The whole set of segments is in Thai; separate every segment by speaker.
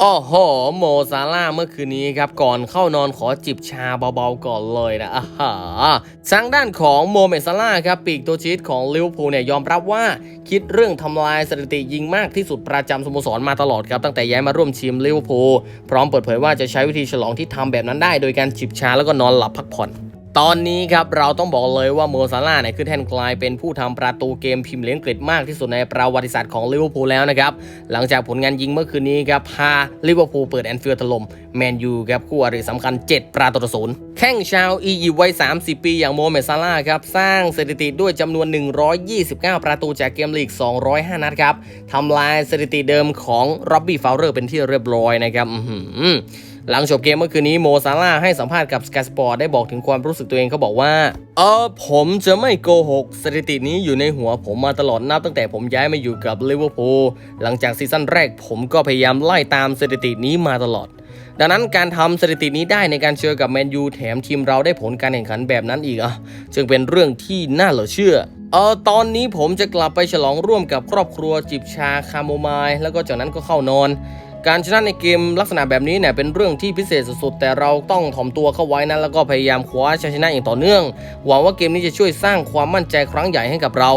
Speaker 1: โอ้โหโมซาร่าเมื่อคืนนี้ครับ ก่อนเข้านอนขอจิบชาเบาๆก่อนเลยนะอ่าฮะทางด้านของโมเมซาร่าครับ ปีกตัวชีตของลิเวอร์พูลเนี่ยยอมรับว่าคิดเรื่องทำลายสถิติยิงมากที่สุดประจำสโมสรมาตลอดครับ ตั้งแต่ย้ายมาร่วมทีมลิเวอร์พูลพร้อมเปิดเผยว่าจะใช้วิธีฉลองที่ทำแบบนั้นได้ โดยการจิบชาแล้วก็นอนหลับพักผ่อน ตอนนี้ครับเราต้องบอกเลยว่าโมซาร่าเนี่ยขึ้นแท่นกลายเป็นผู้ทำประตูเกมพิมพ์เลี้ยงกฤษมากที่สุดในประวัติศาสตร์ของลิเวอร์พูลแล้วนะครับ หลังจากผลงานยิงเมื่อคืนนี้ครับพาลิเวอร์พูลเปิดแอนฟิลด์ถล่มแมนยูครับคู่อริสำคัญ 7 ประตูต่อศูนย์แข้งชาวอียิปต์วัย 30 ปีอย่างโมเมซาร่าครับสร้างสถิติด้วยจำนวน 129 ประตูจากเกมลีก 205 นัดครับทำลายสถิติเดิมของร็อบบี้ฟาวเลอร์เป็นที่เรียบร้อยนะครับอื หลังจบเกมเมื่อคืนนี้โมซาร่าให้สัมภาษณ์กับ Sky Sport ได้บอกถึงความรู้สึกตัวเองเขาบอกว่า เออผมจะไม่โกหก สถิตินี้อยู่ในหัวผมมาตลอดนับตั้งแต่ผมย้ายมาอยู่กับลิเวอร์พูลหลังจากซีซั่นแรกผมก็พยายามไล่ตามสถิตินี้มาตลอดดังนั้นการทำสถิตินี้ได้ในการเจอกับแมนยูแถมทีมเราได้ผลการแข่งขันแบบนั้นอีกอะจึงเป็นเรื่องที่น่าเหลือเชื่อเออตอนนี้ผมจะกลับไปฉลองร่วมกับครอบครัวจิบชาคาโมไมล์แล้วก็จากนั้นก็เข้านอน การชนะในเกมลักษณะแบบนี้เนี่ยเป็นเรื่องที่พิเศษสุดๆ แต่เราต้องถ่อมตัวเข้าไว้นะแล้วก็พยายามคว้าชัยชนะอย่างต่อเนื่อง หวังว่าเกมนี้จะช่วยสร้างความมั่นใจครั้งใหญ่ให้กับเรา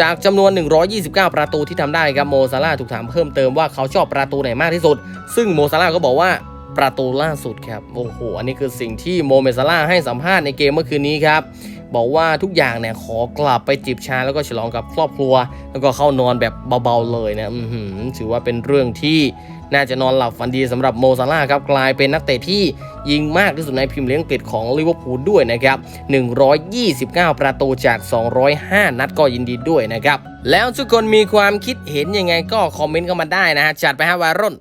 Speaker 1: จากจำนวน 129 ประตูที่ทำได้ครับโมซาร่าถูกถามเพิ่มเติมว่าเขาชอบประตูไหนมากที่สุด ซึ่งโมซาร่าก็บอกว่าประตูล่าสุดครับ โอ้โห อันนี้คือสิ่งที่โมเมซาร่าให้สัมภาษณ์ในเกมเมื่อคืนนี้ครับ บอกว่าทุกอย่างเนี่ยขอกลับไปจิบชาแล้วก็ฉลองกับครอบครัว แล้วก็เข้านอนแบบเบาๆเลยนะถือว่าเป็นเรื่องที่น่าจะนอนหลับฝันดีสำหรับโมซาร่าครับกลายเป็นนักเตะที่ยิงมากที่สุดในพิมพ์เลี้ยงอังกฤษของลิเวอร์พูลด้วยนะครับ 129 ประตูจาก 205 นัดก็ยินดีด้วยนะครับ แล้วทุกคนมีความคิดเห็นยังไงก็คอมเมนต์เข้ามาได้นะฮะจัดไปฮะวารุ่น